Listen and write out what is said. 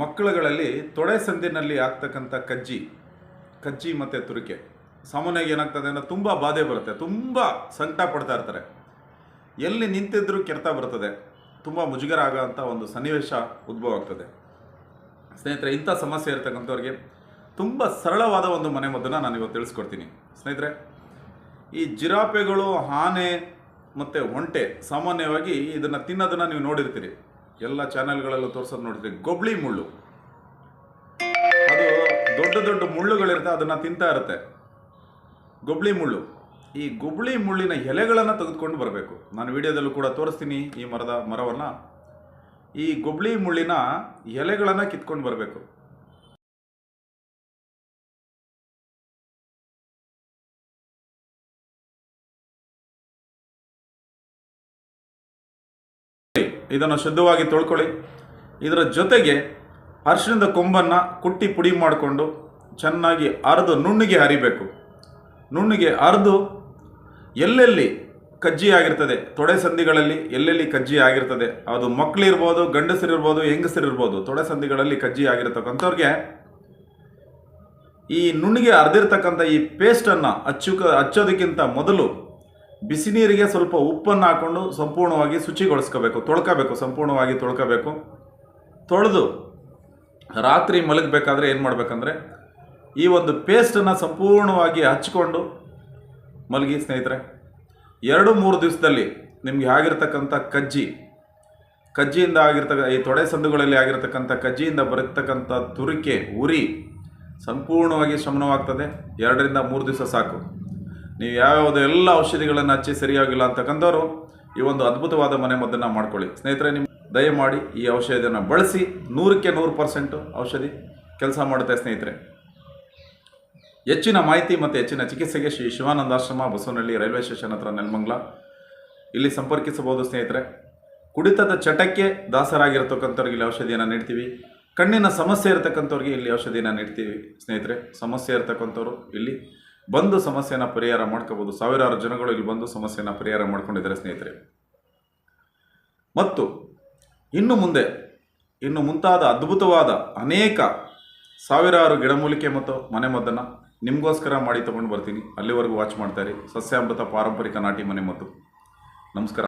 ಮಕ್ಕಳುಗಳಲ್ಲಿ ತೊಡೆ ಸಂದಿನಲ್ಲಿ ಆಗ್ತಕ್ಕಂಥ ಕಜ್ಜಿ ಕಜ್ಜಿ ಮತ್ತು ತುರಿಕೆ. ಸಾಮಾನ್ಯವಾಗಿ ಏನಾಗ್ತದೆ ಅಂದರೆ ತುಂಬ ಬಾಧೆ ಬರುತ್ತೆ, ತುಂಬ ಸಂಕಟ ಪಡ್ತಾ ಇರ್ತಾರೆ. ಎಲ್ಲಿ ನಿಂತಿದ್ರೂ ಕೆರೆತ ಬರ್ತದೆ, ತುಂಬ ಮುಜುಗರ ಆಗೋಂಥ ಒಂದು ಸನ್ನಿವೇಶ ಉದ್ಭವ ಆಗ್ತದೆ. ಸ್ನೇಹಿತರೆ, ಇಂಥ ಸಮಸ್ಯೆ ಇರ್ತಕ್ಕಂಥವ್ರಿಗೆ ತುಂಬ ಸರಳವಾದ ಒಂದು ಮನೆಮದ್ದನ್ನು ನಾನು ಇವತ್ತು ತಿಳಿಸ್ಕೊಡ್ತೀನಿ. ಸ್ನೇಹಿತರೆ, ಈ ಜಿರಾಪೆಗಳು ಆನೆ ಮತ್ತು ಒಂಟೆ ಸಾಮಾನ್ಯವಾಗಿ ಇದನ್ನು ತಿನ್ನೋದನ್ನು ನೀವು ನೋಡಿರ್ತೀರಿ. ಎಲ್ಲ ಚಾನೆಲ್ಗಳಲ್ಲೂ ತೋರಿಸೋದು ನೋಡಿದ್ರೆ ಗೊಬ್ಳಿ ಮುಳ್ಳು. ಅದು ದೊಡ್ಡ ದೊಡ್ಡ ಮುಳ್ಳುಗಳಿರುತ್ತೆ, ಅದನ್ನು ತಿಂತಾ ಇರುತ್ತೆ. ಗೊಬ್ಳಿ ಮುಳ್ಳು. ಈ ಗುಬ್ಳಿ ಮುಳ್ಳಿನ ಎಲೆಗಳನ್ನು ತೆಗೆದುಕೊಂಡು ಬರಬೇಕು. ನಾನು ವಿಡಿಯೋದಲ್ಲೂ ಕೂಡ ತೋರಿಸ್ತೀನಿ ಈ ಮರದ ಮರವನ್ನು. ಈ ಗುಬ್ಳಿ ಮುಳ್ಳಿನ ಎಲೆಗಳನ್ನು ಕಿತ್ಕೊಂಡು ಬರಬೇಕು. ಇದನ್ನು ಶುದ್ಧವಾಗಿ ತೊಳ್ಕೊಳ್ಳಿ. ಇದರ ಜೊತೆಗೆ ಅರಿಶಿಣದ ಕೊಂಬನ್ನು ಕುಟ್ಟಿ ಪುಡಿ ಮಾಡಿಕೊಂಡು ಚೆನ್ನಾಗಿ ಅರೆದು ನುಣ್ಣಿಗೆ ಹರಿಬೇಕು. ನುಣ್ಣಿಗೆ ಅರೆದು ಎಲ್ಲೆಲ್ಲಿ ಕಜ್ಜಿ ಆಗಿರ್ತದೆ, ತೊಡೆ ಸಂಧಿಗಳಲ್ಲಿ ಎಲ್ಲೆಲ್ಲಿ ಕಜ್ಜಿ ಆಗಿರ್ತದೆ, ಅದು ಮಕ್ಕಳಿರ್ಬೋದು ಗಂಡಸರಿರ್ಬೋದು, ಹೆಂಗಸರಿರ್ಬೋದು, ತೊಡೆ ಸಂಧಿಗಳಲ್ಲಿ ಕಜ್ಜಿ ಆಗಿರ್ತಕ್ಕಂಥವ್ರಿಗೆ ಈ ನುಣ್ಣಿಗೆ ಅರ್ದಿರ್ತಕ್ಕಂಥ ಈ ಪೇಸ್ಟನ್ನು ಹಚ್ಚುಕ ಹಚ್ಚೋದಕ್ಕಿಂತ ಮೊದಲು ಬಿಸಿ ನೀರಿಗೆ ಸ್ವಲ್ಪ ಉಪ್ಪನ್ನು ಹಾಕ್ಕೊಂಡು ಸಂಪೂರ್ಣವಾಗಿ ಶುಚಿಗೊಳಿಸ್ಕೋಬೇಕು, ತೊಳ್ಕೋಬೇಕು, ಸಂಪೂರ್ಣವಾಗಿ ತೊಳ್ಕೋಬೇಕು. ತೊಳೆದು ರಾತ್ರಿ ಮಲಗಬೇಕಾದ್ರೆ ಏನು ಮಾಡಬೇಕಂದ್ರೆ ಈ ಒಂದು ಪೇಸ್ಟನ್ನು ಸಂಪೂರ್ಣವಾಗಿ ಹಚ್ಕೊಂಡು ಮಲಗಿ ಸ್ನೇಹಿತರೆ, ಎರಡು ಮೂರು ದಿವಸದಲ್ಲಿ ನಿಮಗೆ ಆಗಿರ್ತಕ್ಕಂಥ ಕಜ್ಜಿ, ಕಜ್ಜಿಯಿಂದ ಆಗಿರ್ತಕ್ಕ ಈ ತೊಡೆ ಸಂದುಗಳಲ್ಲಿ ಆಗಿರ್ತಕ್ಕಂಥ ಕಜ್ಜಿಯಿಂದ ಬರತಕ್ಕಂಥ ತುರಿಕೆ, ಉರಿ ಸಂಪೂರ್ಣವಾಗಿ ಶಮನವಾಗ್ತದೆ. ಎರಡರಿಂದ ಮೂರು ದಿವಸ ಸಾಕು. ನೀವು ಯಾವ್ಯಾವುದೋ ಎಲ್ಲ ಔಷಧಿಗಳನ್ನು ಹಚ್ಚಿ ಸರಿಯಾಗಿಲ್ಲ ಅಂತಕ್ಕಂಥವ್ರು ಈ ಒಂದು ಅದ್ಭುತವಾದ ಮನೆ ಮದ್ದನ್ನು ಮಾಡ್ಕೊಳ್ಳಿ. ಸ್ನೇಹಿತರೆ ನಿಮ್ಮ ದಯಮಾಡಿ ಈ ಔಷಧಿಯನ್ನು ಬಳಸಿ ನೂರಕ್ಕೆ ನೂರು ಪರ್ಸೆಂಟು ಔಷಧಿ ಕೆಲಸ ಮಾಡುತ್ತೆ ಸ್ನೇಹಿತರೆ. ಹೆಚ್ಚಿನ ಮಾಹಿತಿ ಮತ್ತು ಹೆಚ್ಚಿನ ಚಿಕಿತ್ಸೆಗೆ ಶ್ರೀ ಶಿವಾನಂದಾಶ್ರಮ ಬಸವನಹಳ್ಳಿ ರೈಲ್ವೆ ಸ್ಟೇಷನ್ ಹತ್ರ ನೆಲಮಂಗ್ಲ. ಇಲ್ಲಿ ಸಂಪರ್ಕಿಸಬಹುದು ಸ್ನೇಹಿತರೆ. ಕುಡಿತದ ಚಟಕ್ಕೆ ದಾಸರಾಗಿರ್ತಕ್ಕಂಥವ್ರಿಗೆ ಇಲ್ಲಿ ಔಷಧಿಯನ್ನು ನೀಡ್ತೀವಿ. ಕಣ್ಣಿನ ಸಮಸ್ಯೆ ಇರತಕ್ಕಂಥವ್ರಿಗೆ ಇಲ್ಲಿ ಔಷಧಿಯನ್ನು ನೀಡ್ತೀವಿ ಸ್ನೇಹಿತರೆ. ಸಮಸ್ಯೆ ಇರತಕ್ಕಂಥವ್ರು ಇಲ್ಲಿ ಬಂದು ಸಮಸ್ಯೆನ ಪರಿಹಾರ ಮಾಡ್ಕೋಬೋದು. ಸಾವಿರಾರು ಜನಗಳು ಇಲ್ಲಿ ಬಂದು ಸಮಸ್ಯೆನ ಪರಿಹಾರ ಮಾಡ್ಕೊಂಡಿದ್ದಾರೆ ಸ್ನೇಹಿತರೆ. ಮತ್ತು ಇನ್ನು ಮುಂದೆ, ಇನ್ನು ಮುಂತಾದ ಅದ್ಭುತವಾದ ಅನೇಕ ಸಾವಿರಾರು ಗಿಡಮೂಲಿಕೆ ಮತ್ತು ಮನೆಮದ್ದನ್ನು ನಿಮಗೋಸ್ಕರ ಮಾಡಿ ತೊಗೊಂಡು ಬರ್ತೀನಿ. ಅಲ್ಲಿವರೆಗೂ ವಾಚ್ ಮಾಡ್ತಾರೆ ಸಸ್ಯಾಮೃತ ಪಾರಂಪರಿಕ ನಾಟಿ ಮನೆಮದ್ದು. ನಮಸ್ಕಾರ.